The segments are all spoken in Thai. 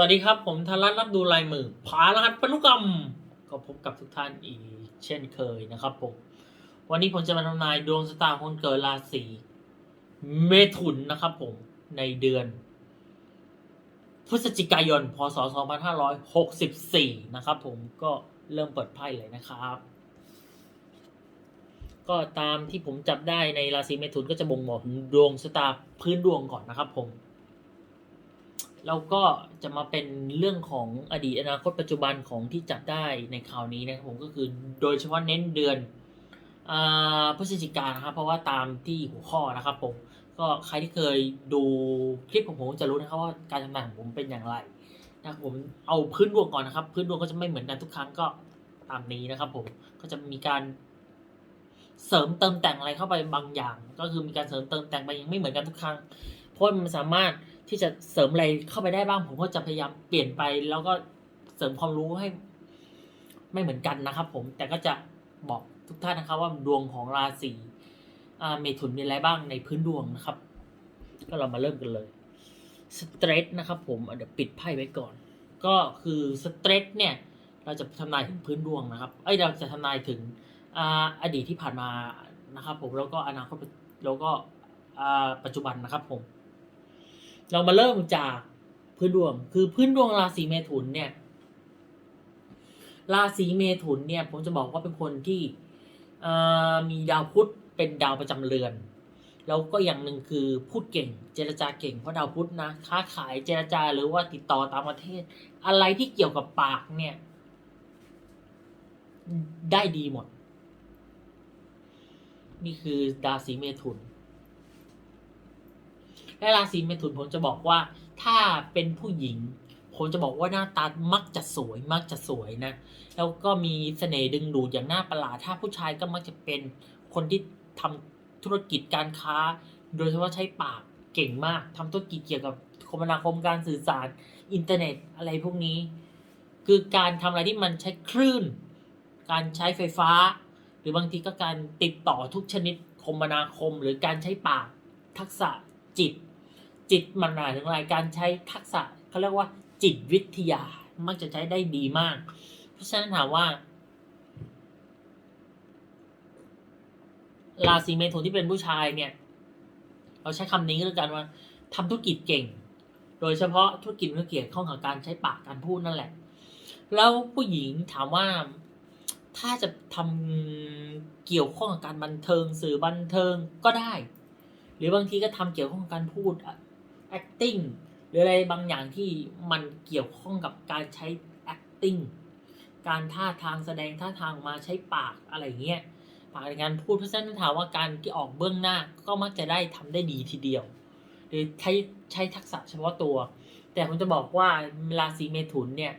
วัสดีครับ ผมธนรัตน์รับดูลายมือผารหัสพนุกรรม ก็พบกับทุกท่านอีกเช่นเคยนะครับผม วันนี้ผมจะมาทำนายดวงชะตาคนเกิดราศีเมถุนนะครับผมในเดือน พฤศจิกายน พศ 2564 นะครับผมก็เริ่มเปิดไพ่เลยนะครับ ก็ตามที่ผมจับได้ในราศีเมถุนก็จะบ่งบอกดวงชะตาพื้นดวงก่อนนะครับผม แล้วก็จะมาเป็นเรื่องของอดีตอนาคตปัจจุบันของที่จับได้ในคราวนี้นะครับผมก็คือโดยเฉพาะเน้นเดือนอพฤศจิกานะครับเพราะว่าตามที่หัวข้อนะครับผมก็ใครที่เคยดูคลิปของผมจะรู้นะครับว่าการทำงานของผมเป็นอย่างไรนะครับผมเอาพื้นดวงก่อนนะครับ พื้นดวงก็จะไม่เหมือนกันทุกครั้งก็ตามนี้นะครับผมก็จะมีการเสริมเติมแต่งอะไรเข้าไปบางอย่าง ก็คือมีการเสริมเติมแต่งไปยังไม่เหมือนกันทุกครั้งเพราะมันสามารถ ที่จะเสริมอะไรเข้าไปได้บ้าง ผมก็จะพยายามเปลี่ยนไป แล้วก็เสริมความรู้ให้ ไม่เหมือนกันนะครับ ผมแต่ก็จะบอกทุกท่านนะครับว่าดวงของราศีเมถุนมีอะไรบ้างในพื้นดวงนะครับ ก็เรามาเริ่มกันเลยสเตรทนะครับ ผมเดี๋ยวปิดไพ่ไว้ก่อน ก็คือสเตรทเนี่ย เราจะทำนายถึงพื้นดวงนะครับเอ้ยเราจะทำนายถึงอดีตที่ผ่านมานะครับ ผมแล้วก็อนาคตแล้วก็ปัจจุบันนะครับ ผม เรามาเริ่มจากพื้นดวง คือพื้นดวงราศีเมถุนเนี่ย ราศีเมถุนเนี่ย ผมจะบอกว่าเป็นคนที่มีดาวพุธเป็นดาวประจำเรือน แล้วก็อย่างหนึ่งคือพูดเก่ง เจรจาเก่งเพราะดาวพุธนะค้าขายเจรจาหรือว่าติดต่อต่างประเทศ อะไรที่เกี่ยวกับปากเนี่ย ได้ดีหมด นี่คือราศีเมถุน และราศีเมถุนผมจะบอกว่าถ้าเป็นผู้หญิง ผมจะบอกว่าหน้าตามักจะสวยมักจะสวยนะ แล้วก็มีเสน่ห์ดึงดูดอย่างน่าประหลาดถ้าผู้ชายก็มักจะเป็นคนที่ทำธุรกิจการค้า โดยเฉพาะใช้ปากเก่งมากทำธุรกิจเกี่ยวกับคมนาคมการสื่อสารอินเทอร์เน็ตอะไรพวกนี้ คือการทำอะไรที่มันใช้คลื่น การใช้ไฟฟ้า หรือบางทีก็การติดต่อทุกชนิดคมนาคม หรือการใช้ปากทักษะจิต จิตมันหมายถึงอะไรการใช้ทักษะเขาเรียกว่าจิตวิทยามักจะใช้ได้ดีมาก เพราะฉะนั้นถามว่าราศีเมถุนที่เป็นผู้ชายเนี่ย เราใช้คำนี้ก็แล้วกันว่าทำธุรกิจเก่ง โดยเฉพาะธุรกิจเกี่ยวข้องกับการใช้ปากการพูดนั่นแหละ แล้วผู้หญิงถามว่าถ้าจะทำเกี่ยวข้องกับการบันเทิงสื่อบันเทิงก็ได้ หรือบางทีก็ทำเกี่ยวข้องกับการพูด acting หรืออะไรบางอย่างที่มันเกี่ยวข้องกับการใช้ acting การท่าทางแสดงท่าทางมาใช้ปากอะไรเงี้ยปากในการพูดเพราะฉะนั้นถามว่าการที่ออกเบื้องหน้าก็มักจะได้ทำได้ดีทีเดียว หรือใช้ใช้ทักษะเฉพาะตัว แต่ผมจะบอกว่าราศีเมถุนเนี่ย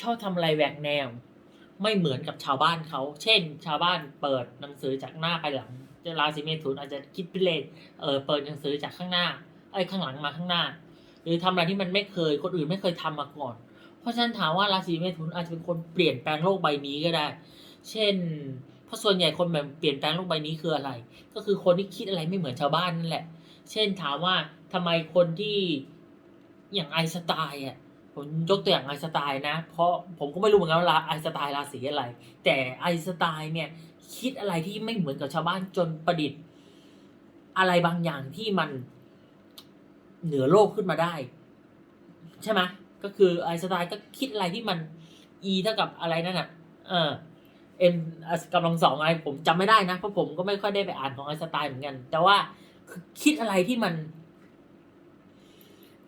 ชอบทำอะไรแหวกแนว ไม่เหมือนกับชาวบ้านเขา เช่น ชาวบ้านเปิดหนังสือจากหน้าไปหลังราศีเมถุนอาจจะคิดพิเรนเออเปิดหนังสือจากข้างหน้า ไอ้ข้างหลังมาข้างหน้า หรือทำอะไรที่มันไม่เคย คนอื่นไม่เคยทำมาก่อน เพราะฉะนั้นถามว่าราศีเมถุนอาจจะเป็นคนเปลี่ยนแปลงโลกใบนี้ก็ได้ เช่น เพราะส่วนใหญ่คนแบบเปลี่ยนแปลงโลกใบนี้คืออะไร ก็คือคนที่คิดอะไรไม่เหมือนชาวบ้านนั่นแหละ เช่นถามว่าทำไมคนที่อย่างไอสไตล์อะผมยกตัวอย่างไอสไตล์นะ เพราะผมก็ไม่รู้เหมือนกันว่าไอสไตล์ราศีอะไร แต่ไอสไตล์เนี่ยคิดอะไรที่ไม่เหมือนกับชาวบ้านจนประดิษฐ์ อะไรบางอย่างที่มัน เหนือโลกขึ้นมาได้ ใช่ไหมก็คือไอสไตล์ก็คิดอะไรที่มัน e เท่ากับอะไรนั่นอะ เออ m กำลังสองอะไรผมจำไม่ได้นะ เพราะผมก็ไม่ค่อยได้ไปอ่านของไอสไตล์เหมือนกัน แต่ว่าค,คิดอะไรที่มัน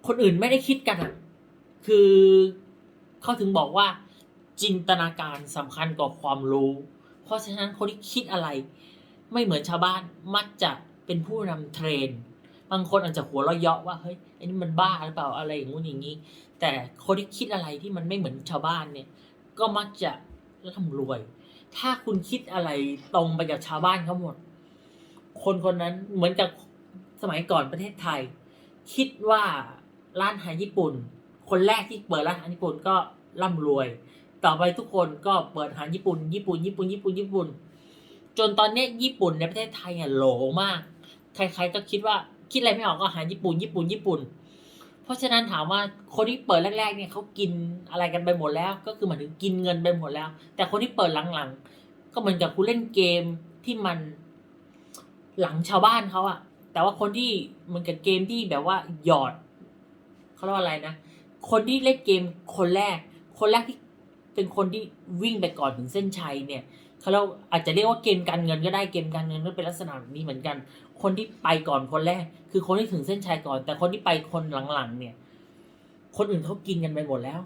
คนอื่นไม่ได้คิดกันอะ คือเขาถึงบอกว่า จินตนาการสำคัญกว่าความรู้ เพราะฉะนั้นคนที่คิดอะไร ไม่เหมือนชาวบ้านมักจะเป็นผู้นำเทรนด์ บางคนอาจจะหัวเราะเยาะว่าเฮ้ยไอ้นี่มันบ้าหรือเปล่าอะไรอย่างงู้นอย่างนี้ แต่คนที่คิดอะไรที่มันไม่เหมือนชาวบ้านเนี่ย ก็มักจะร่ำรวย ถ้าคุณคิดอะไรตรงไปกับชาวบ้านเขาหมด คนคนนั้นเหมือนกับสมัยก่อนประเทศไทย คิดว่าร้านอาหารญี่ปุ่น คนแรกที่เปิดร้านอาหารญี่ปุ่นก็ร่ำรวย ต่อไปทุกคนก็เปิดอาหารญี่ปุ่น ญี่ปุ่น ญี่ปุ่น ญี่ปุ่น ญี่ปุ่น จนตอนนี้ญี่ปุ่นในประเทศไทยอะโหลมาก ใครๆก็คิดว่า คิดอะไรไม่ออกก็อาหารญี่ปุ่นญี่ปุ่นญี่ปุ่น เพราะฉะนั้นถามว่าคนที่เปิดแรกๆเนี่ยเขากินอะไรกันไปหมดแล้ว ก็คือหมายถึงกินเงินไปหมดแล้ว แต่คนที่เปิดหลังๆ ก็เหมือนกับคุณเล่นเกมที่มันหลังชาวบ้านเขาอะแต่ว่าคนที่เหมือนกับเกมที่แบบว่าหยอดเขาเรียกว่าอะไรนะคนที่เล่นเกมคนแรก คนแรกที่เป็นคนที่วิ่งไปก่อนถึงเส้นชัยเนี่ยเขาเราอาจจะเรียกว่าเกมการเงินก็ได้เกมการเงินก็เป็นลักษณะแบบนี้เหมือนกัน คนที่ไปก่อนคนแรก คือคนที่ถึงเส้นชัยก่อน แต่คนที่ไปคนหลังๆ เนี่ย คนอื่นเขากินกันไปหมดแล้ว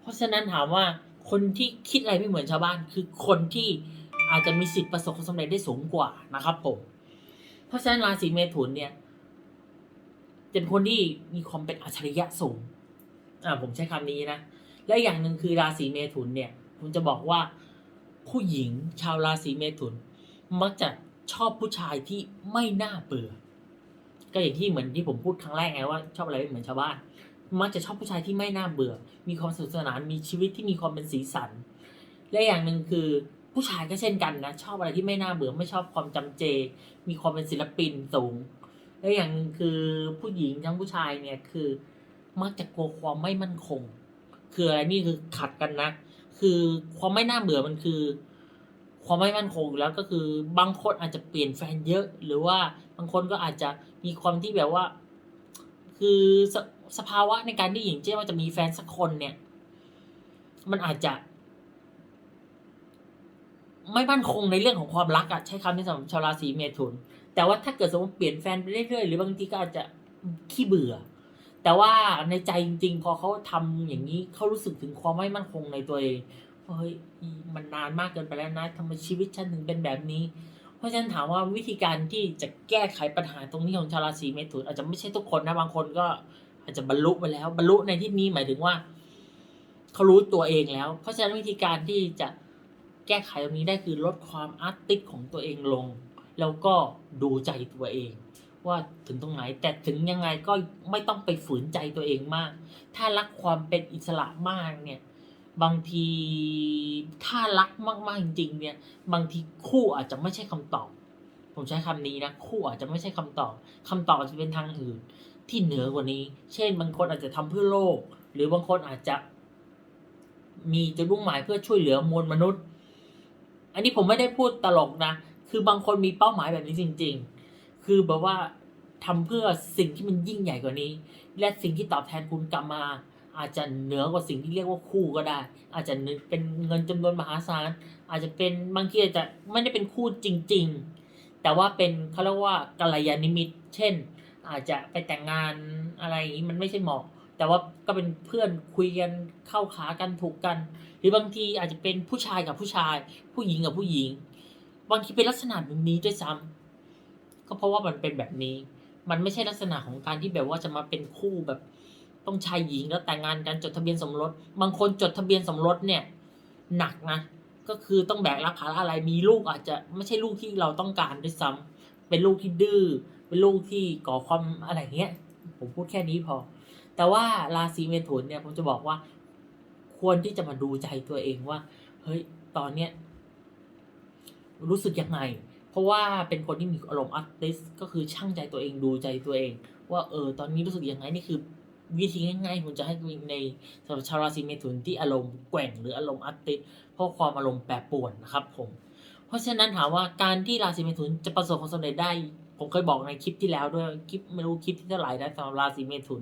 เพราะฉะนั้นถามว่าคนที่คิดอะไรไม่เหมือนชาวบ้าน คือคนที่อาจจะมีสิทธิ์ประสบความสำเร็จได้สูงกว่านะครับผมเพราะฉะนั้นราศีเมถุนเนี่ยเป็นคนที่มีความเป็นอัจฉริยะสูงอ่าผมใช้คำนี้นะและอย่างหนึ่งคือราศีเมถุนเนี่ยผมจะบอกว่าผู้หญิงชาวราศีเมถุน มักจะ ชอบผู้ชายที่ไม่น่าเบื่อ ก็อย่างที่เหมือนที่ผมพูดครั้งแรกไงว่า ชอบอะไรเหมือนชาวบ้าน มักจะชอบผู้ชายที่ไม่น่าเบื่อ มีความสนุกสนาน มีชีวิตที่มีความเป็นสีสัน และอย่างหนึ่งคือผู้ชายก็เช่นกันนะ ชอบอะไรที่ไม่น่าเบื่อ ไม่ชอบความจำเจ มีความเป็นศิลปินสูง และอย่างหนึ่งคือผู้หญิงทั้งผู้ชายเนี่ยคือมักจะกลัวความไม่มั่นคง คืออะไรนี่คือขัดกันนะ คือความไม่น่าเบื่อมันคือ ความไม่มั่นคงอยู่แล้วก็คือบางคนอาจจะเปลี่ยนแฟนเยอะ หรือว่าบางคนก็อาจจะมีความที่แบบว่า คือสสภาวะในการที่หญิงเจ้ว่าจะมีแฟนสักคนเนี่ย มันอาจจะ ไม่มั่นคงในเรื่องของความรักอะใช้คำนี้สำหรับชาวราศีเมถุน แต่ว่าถ้าเกิดสมมติเปลี่ยนแฟนไปเรื่อยๆหรือบางทีก็อาจจะขี้เบื่อ แต่ว่าในใจจริงๆ พอเขาทำอย่างนี้เขารู้สึกถึงความไม่มั่นคงในตัวเอง เฮ้ยมันนานมากเกินไปแล้วนะทำไมชีวิตฉันถึงเป็นแบบนี้ เพราะฉะนั้นถามว่าวิธีการที่จะแก้ไขปัญหาตรงนี้ของชาวราศีเมถุนอาจจะไม่ใช่ทุกคนนะบางคนก็อาจจะบรรลุไปแล้ว บรรลุในที่นี้หมายถึงว่าเขารู้ตัวเองแล้ว เพราะฉะนั้นวิธีการที่จะแก้ไขตรงนี้ได้คือลดความอาร์ติสของตัวเองลง แล้วก็ดูใจตัวเอง ว่าถึงตรงไหนแต่ถึงยังไงก็ไม่ต้องไปฝืนใจตัวเองมาก ถ้ารักความเป็นอิสระมากเนี่ย บางทีถ้ารักมากๆจริงๆเนี่ยบางทีคู่อาจจะไม่ใช่คำตอบ ผมใช้คำนี้นะคู่อาจจะไม่ใช่คำตอบคำตอบอาจจะเป็นทางอื่นที่เหนือกว่านี้ เช่น บางคนอาจจะทำเพื่อโลก หรือบางคนอาจจะ มีจุดมุ่งหมายเพื่อช่วยเหลือมวลมนุษย์ อันนี้ผมไม่ได้พูดตลกนะ คือบางคนมีเป้าหมายแบบนี้จริง ๆ คือแบบว่าทำเพื่อสิ่งที่มันยิ่งใหญ่กว่านี้ และสิ่งที่ตอบแทนคุณกลับมา อาจจะเหนือกว่าสิ่งที่เรียกว่าคู่ก็ได้ อาจจะเป็นเงินจำนวนมหาศาล อาจจะเป็นบางทีอาจจะไม่ได้เป็นคู่จริง ๆ แต่ว่าเป็นเขาเรียกว่ากัลยาณมิตร เช่น อาจจะไปแต่งงานอะไรอย่างนี้มันไม่ใช่เหมาะ แต่ว่าก็เป็นเพื่อนคุยกันเข้าขากันถูกกัน หรือบางทีอาจจะเป็นผู้ชายกับผู้ชาย ผู้หญิงกับผู้หญิง บางทีเป็นลักษณะแบบนี้ด้วยซ้ำก็เพราะว่ามันเป็นแบบนี้ มันไม่ใช่ลักษณะของการที่แบบว่าจะมาเป็นคู่แบบ ต้องชายหญิงแล้วแต่งงานกันจดทะเบียนสมรส บางคนจดทะเบียนสมรสเนี่ย หนักนะ ก็คือต้องแบกรับภาระอะไรมีลูกอาจจะไม่ใช่ลูกที่เราต้องการด้วยซ้ำเป็นลูกที่ดื้อเป็นลูกที่ก่อความอะไรเงี้ย ผมพูดแค่นี้พอ แต่ว่าราศีเมถุนเนี่ยผมจะบอกว่า ควรที่จะมาดูใจตัวเองว่า เฮ้ยตอนเนี้ยรู้สึกยังไง เพราะว่าเป็นคนที่มีอารมณ์อาร์ติสก็คือช่างใจตัวเองดูใจตัวเอง ว่าเออตอนนี้รู้สึกยังไงนี่คือ วิธีง่ายๆผมจะให้ในสำหรับชาวราศีเมถุนที่อารมณ์แกว่งหรืออารมณ์อาร์ติเพราะความอารมณ์แปรปรวนนะครับผม เพราะฉะนั้นถามว่าการที่ราศีเมถุนจะประสบความสำเร็จได้ ผมเคยบอกในคลิปที่แล้วด้วยคลิปไม่รู้คลิปที่เท่าไหร่นะสำหรับราศีเมถุน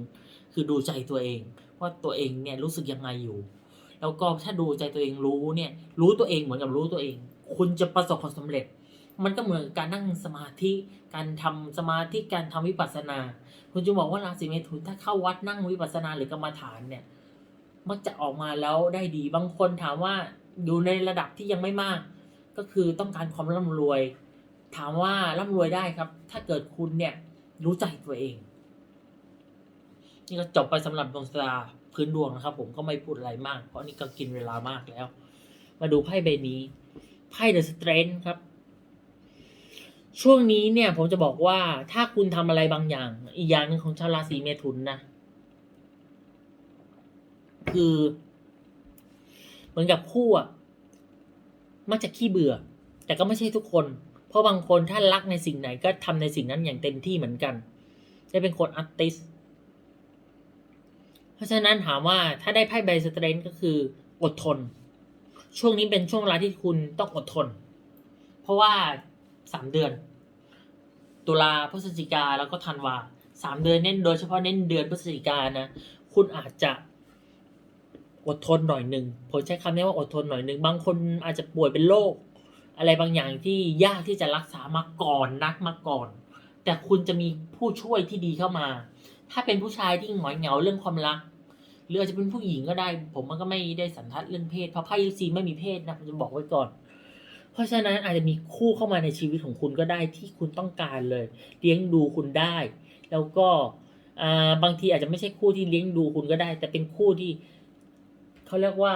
คือดูใจตัวเอง ว่าตัวเองเนี่ยรู้สึกยังไงอยู่ แล้วก็ถ้าดูใจตัวเองรู้เนี่ยรู้ตัวเองเหมือนกับรู้ตัวเอง คุณจะประสบความสำเร็จ มันก็เหมือนการนั่งสมาธิ การทำสมาธิ การทำวิปัสสนา คุณจะบอกว่าราศีเมถุนถ้าเข้าวัดนั่งวิปัสสนาหรือกรรมฐานเนี่ย มักจะออกมาแล้วได้ดี บางคนถามว่าอยู่ในระดับที่ยังไม่มาก ก็คือต้องการความร่ำรวย ถามว่าร่ำรวยได้ครับ ถ้าเกิดคุณเนี่ยรู้ใจตัวเอง นี่ก็จบไปสำหรับดวงตาพื้นดวงนะครับ ผมก็ไม่พูดอะไรมาก เพราะนี่ก็กินเวลามากแล้ว มาดูไพ่ใบนี้ไพ่เดอะสเตรนครับ ช่วงนี้เนี่ยผมจะบอกว่าถ้าคุณทำอะไรบางอย่าง อีกอย่างหนึ่งของชาวราศีเมถุนนะ คือ เหมือนกับคู่อะมักจะขี้เบื่อ แต่ก็ไม่ใช่ทุกคน เพราะบางคนถ้ารักในสิ่งไหนก็ทำในสิ่งนั้นอย่างเต็มที่เหมือนกันจะเป็นคนอาร์ติสเพราะฉะนั้นถามว่าถ้าได้ไพ่ใบสเตรนก็คืออดทน ช่วงนี้เป็นช่วงเวลาที่คุณต้องอดทน เพราะว่า สามเดือน ตุลาพฤศจิกาแล้วก็ธันวาสามเดือนเน้นโดยเฉพาะเน้นเดือนพฤศจิกานะ คุณอาจจะอดทนหน่อยหนึ่งผมใช้คำนี้ว่าอดทนหน่อยหนึ่งบางคนอาจจะป่วยเป็นโรคอะไรบางอย่างที่ยากที่จะรักษามาก่อนนักมาก่อน แต่คุณจะมีผู้ช่วยที่ดีเข้ามา ถ้าเป็นผู้ชายที่หงอยเหงาเรื่องความรักหรืออาจจะเป็นผู้หญิงก็ได้ ผมมันก็ไม่ได้สันทัดเรื่องเพศเพราะไพ่ยูซีไม่มีเพศนะผมจะบอกไว้ก่อน เพราะฉะนั้นอาจจะมีคู่เข้ามาในชีวิตของคุณก็ได้ที่คุณต้องการเลย เลี้ยงดูคุณได้ แล้วก็บางทีอาจจะไม่ใช่คู่ที่เลี้ยงดูคุณก็ได้ แต่เป็นคู่ที่เขาเรียกว่า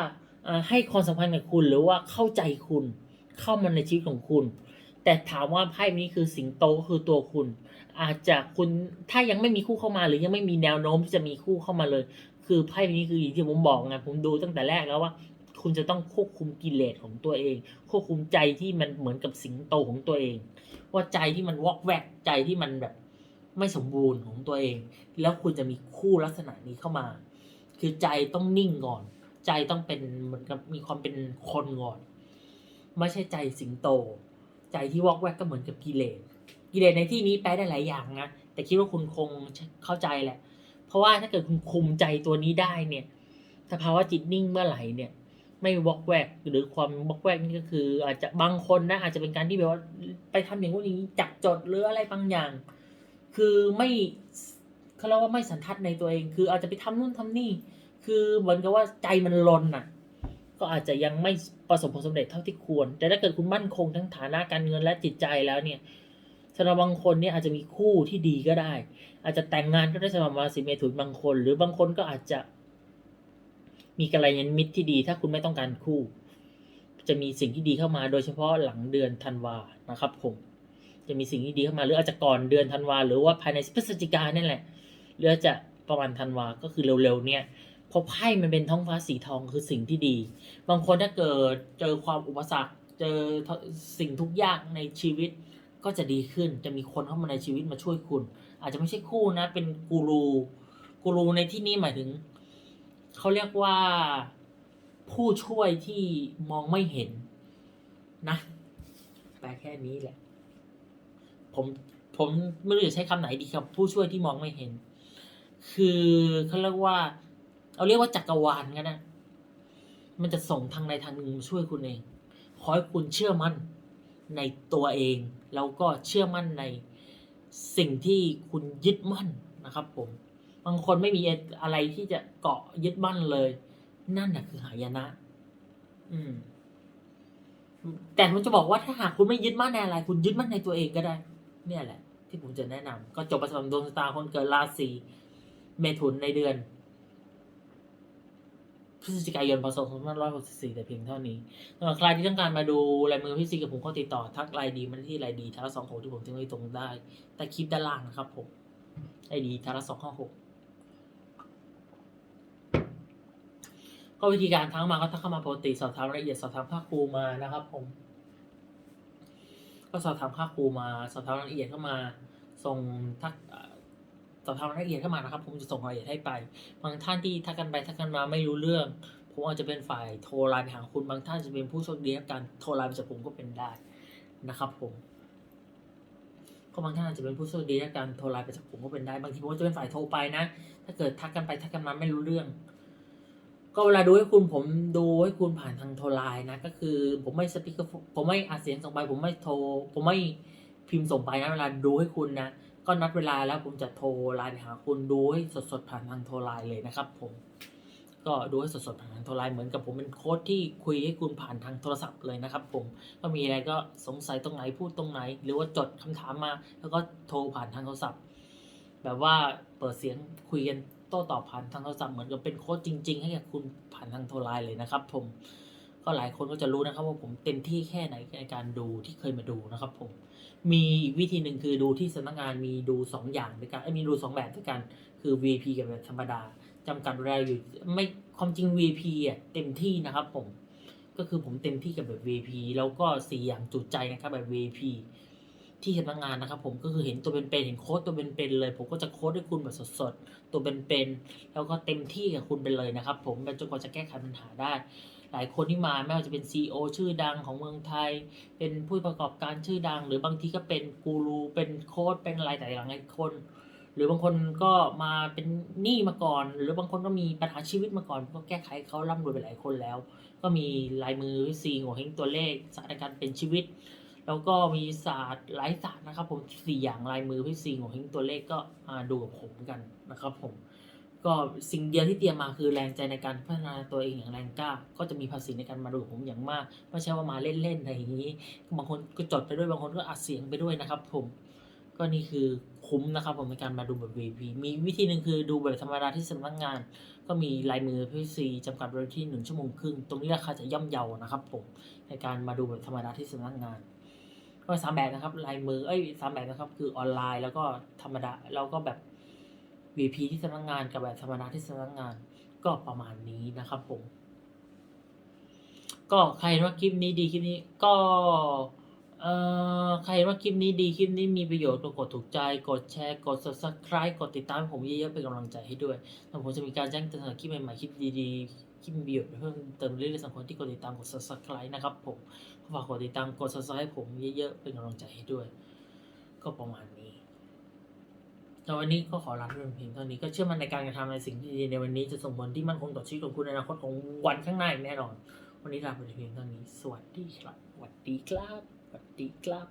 ให้ความสัมพันธ์กับคุณหรือว่าเข้าใจคุณเข้ามาในชีวิตของคุณ แต่ถามว่าไพ่นี้คือสิงโตก็คือตัวคุณ อาจจะคุณถ้ายังไม่มีคู่เข้ามาหรือยังไม่มีแนวโน้มที่จะมีคู่เข้ามาเลย คือไพ่นี้คืออย่างที่ผมบอกไงผมดูตั้งแต่แรกแล้วว่า คุณจะต้องควบคุมกิเลสของตัวเอง ควบคุมใจที่มันเหมือนกับสิงโตของตัวเอง ว่าใจที่มันวอกแวกใจที่มันแบบไม่สมบูรณ์ของตัวเอง แล้วคุณจะมีคู่ลักษณะนี้เข้ามา คือใจต้องนิ่งก่อน ใจต้องเป็นเหมือนกับมีความเป็นคนก่อน ไม่ใช่ใจสิงโต ใจที่วอกแวกก็เหมือนกับกิเลสกิเลสในที่นี้แปลได้หลายอย่างนะแต่คิดว่าคุณคงเข้าใจแหละ เพราะว่าถ้าเกิดคุณคุมใจตัวนี้ได้เนี่ยสภาวะจิตนิ่งเมื่อไหร่เนี่ย ไม่วอกแวก หรือความวอกแวกนี่ก็คือ อาจจะบางคนนะอาจจะเป็นการที่แบบว่าไปทำอย่างนู้นอย่างนี้จับจดหรืออะไรบางอย่าง คือไม่เขาเรียกว่าไม่สันทัดในตัวเอง คืออาจจะไปทำนู่นทำนี่ คือเหมือนกับว่าใจมันลนน่ะ ก็อาจจะยังไม่ประสบผลสำเร็จเท่าที่ควร แต่ถ้าเกิดคุณมั่นคงทั้งฐานะการเงินและจิตใจแล้วเนี่ยสำหรับบางคนเนี่ยอาจจะมีคู่ที่ดีก็ได้ อาจจะแต่งงานก็ได้สำหรับราศีเมถุนบางคน หรือบางคนก็อาจจะ มีกัลยาณมิตรที่ดีถ้าคุณไม่ต้องการคู่ จะมีสิ่งที่ดีเข้ามา โดยเฉพาะหลังเดือนธันวานะครับผม จะมีสิ่งที่ดีเข้ามาหรืออาจจะก่อนเดือนธันวาหรือว่าภายในพฤศจิกายนนั่นแหละหรืออาจจะประมาณธันวาก็คือเร็วๆเนี่ยพราะไพ่มันเป็นท้องฟ้าสีทองคือสิ่งที่ดี บางคนถ้าเกิดเจอความอุปสรรค เจอสิ่งทุกยางในชีวิตก็จะดีขึ้น จะมีคนเข้ามาในชีวิตมาช่วยคุณ อาจจะไม่ใช่คู่นะ เป็นกูรู กูรูในที่นี้หมายถึง เขาเรียกว่าผู้ช่วยที่มองไม่เห็นนะแปลแค่นี้แหละ ผมผมไม่รู้จะใช้คำไหนดีครับ ผู้ช่วยที่มองไม่เห็น คือเขาเรียกว่า เอาเรียกว่าจักรวาลกันนะมันจะส่งทางใดทางหนึ่งมาช่วยคุณเอง ขอให้คุณเชื่อมั่นในตัวเอง แล้วก็เชื่อมั่นในสิ่งที่คุณยึดมั่นนะครับผม บางคนไม่มีอะไรที่จะเกาะยึดมั่นเลย นั่นแหะคือหายนะ อืม แต่ผมจะบอกว่าถ้าหากคุณไม่ยึดมั่นในอะไร คุณยึดมั่นในตัวเองก็ได้ เนี่ยแหละ ที่ผมจะแนะนำก็จบประสบดวงชะตาคนเกิดราศีเมถุนในเดือนพฤศจิกายนพศ2564แต่เพียงเท่านี้สำหรับใครที่ต้องการมาดูลายมือพี่ซีกับผมก็ติดต่อทักไลน์ดีมันที่ไลน์ดีทาระสองหกที่ผมทิ้งไว้ตรงได้ แต่คลิปด้านล่างนะครับผมไอดีทาระสองห้าหก ก็วิธีการทั้งมาก็ทักเข้ามาปกติสอบถามรายละเอียดสอบถามค่าครูมานะครับ ผม ก็สอบถามค่าครูมาสอบถามรายละเอียดเข้ามา ส่งทักสอบถามรายละเอียดเข้ามานะครับ ผมจะส่งรายละเอียดให้ไป บางท่านที่ทักกันไปทักกันมาไม่รู้เรื่อง ผมอาจจะเป็นฝ่ายโทรไลน์ไปหาคุณบางท่านจะเป็นผู้โชคดีกับการโทรไลน์ไปจากผมก็เป็นได้นะครับ ผมก็บางท่านอาจจะเป็นผู้โชคดีกับการโทรไลน์ไปจากผมก็เป็นได้ บางทีผมก็จะเป็นฝ่ายโทรไปนะ ถ้าเกิดทักกันไปทักกันมาไม่รู้เรื่อง ก็เวลาดูให้คุณผมดูให้คุณผ่านทางโทรไลน์นะ ก็คือผมไม่สปีกเกอผมไม่อัดเสียงส่งไป ผมไม่โทร ผมไม่พิมพ์ส่งไปนะเวลาดูให้คุณนะก็นัดเวลาแล้วผมจะโทรไลน์หาคุณดูให้สดๆผ่านทางโทรไลน์เลยนะครับ ผม ก็ดูให้สดๆผ่านทางโทรไลน์เหมือนกับผมเป็นโค้ดที่คุยให้คุณผ่านทางโทรศัพท์เลยนะครับ ผมก็มีอะไรก็สงสัยตรงไหนพูดตรงไหน หรือว่าจดคำถามมา แล้วก็โทรผ่านทางโทรศัพท์ แบบว่าเปิดเสียงคุยกัน โต้ตอบผ่านทางโทรศัพท์เหมือนกับเป็นโค้ดจริง ๆ ให้กับคุณผ่านทางโทรไลน์เลยนะครับ ผม ก็หลายคนก็จะรู้นะครับ ว่าผมเต็มที่แค่ไหนในการดูที่เคยมาดูนะครับ ผม มีอีกวิธีหนึ่งคือดูที่สำนักงานมีดูสองอย่างด้วยกันเอ้มีดูสองแบบด้วยกัน คือ VIP กับแบบธรรมดาจำกัดเวลาอยู่ไม่ความจริง VIP อะเต็มที่นะครับผมก็คือผมเต็มที่กับแบบ VIP แล้วก็สี่อย่างจุดใจนะครับแบบ VIP ที่สำนักงานนะครับผมก็คือเห็นตัวเป็นๆเห็นโค้ดตัวเป็นๆเลย ผมก็จะโค้ดให้คุณแบบสดๆตัวเป็นๆแล้วก็เต็มที่กับคุณไปเลยนะครับผมจนกว่าจะแก้ไขปัญหาได้ หลายคนที่มาไม่ว่าจะเป็น CEO ชื่อดังของเมืองไทย เป็นผู้ประกอบการชื่อดัง หรือบางทีก็เป็นกูรูเป็นโค้ดเป็นอะไรแต่หลายคนหรือบางคนก็มาเป็นหนี้มาก่อน หรือบางคนก็มีปัญหาชีวิตมาก่อนก็แก้ไขเขาร่ำรวยไปหลายคนแล้ว ก็มีลายมือซีหัวเฮงตัวเลขสตร์ในการณ์เป็นชีวิต แล้วก็มีศาสตร์หลายศาสตร์นะครับ ผมสี่อย่างลายมือพี่ซีหัวเฮงตัวเลขก็มาดูกับผมกันนะครับ ผม ก็สิ่งเดียวที่เตรียมมาคือแรงใจในการพัฒนาตัวเองอย่างแรงกล้า ก็จะมีภาษีในการมาดูผมอย่างมากไม่ใช่ว่ามาเล่นๆอะไรอย่างนี้บางคนก็จดไปด้วยบางคนก็อัดเสียงไปด้วยนะครับ ผมก็นี่คือคุ้มนะครับผมในการมาดูแบบ VIP มีวิธีหนึ่งคือดูแบบธรรมดาที่สำนักงาน ก็มีลายมือพี่ซีจำกัดไว้ที่หนึ่งชั่วโมงครึ่ง ตรงนี้ราคาจะย่อมเยานะครับผมในการมาดูแบบธรรมดาที่สำนักงาน ก็สามแบบนะครับลายมือเอ้ยสามแบบนะครับ คือออนไลน์แล้วก็ธรรมดาแล้วก็แบบ VP ที่สำนักงานกับแบบธรรมดาที่สำนักงานก็ประมาณนี้นะครับผม ก็ใครเห็นว่าคลิปนี้ดีคลิปนี้ก็เอ่อใครเห็นว่าคลิปนี้ดีคลิปนี้มีประโยชน์ก็กดถูกใจ กดแชร์กด subscribe กดติดตามให้ผมเยอะๆเป็นกำลังใจให้ด้วยแล้วผมจะมีการแจ้งเตือนคลิปใหม่ๆคลิปดีๆ คลิปมีประโยชน์เพิ่มเติมเรื่อยๆสำหรับคนที่กดติดตามกด subscribe นะครับผมฝากกดติดตามกด subscribe ผมเยอะๆเป็นกำลังใจให้ด้วย ก็ประมาณนี้แล้ววันนี้ก็ขอลาไปเพียงเท่านี้ก็เชื่อมั่นในการกระทำในสิ่งที่ดีในวันนี้จะส่งผลที่มั่นคงต่อชีวิตของคุณในอนาคตของวันข้างหน้าแน่นอน วันนี้ลาไปเพียงเท่านี้ สวัสดีครับสวัสดีครับสวัสดีครับ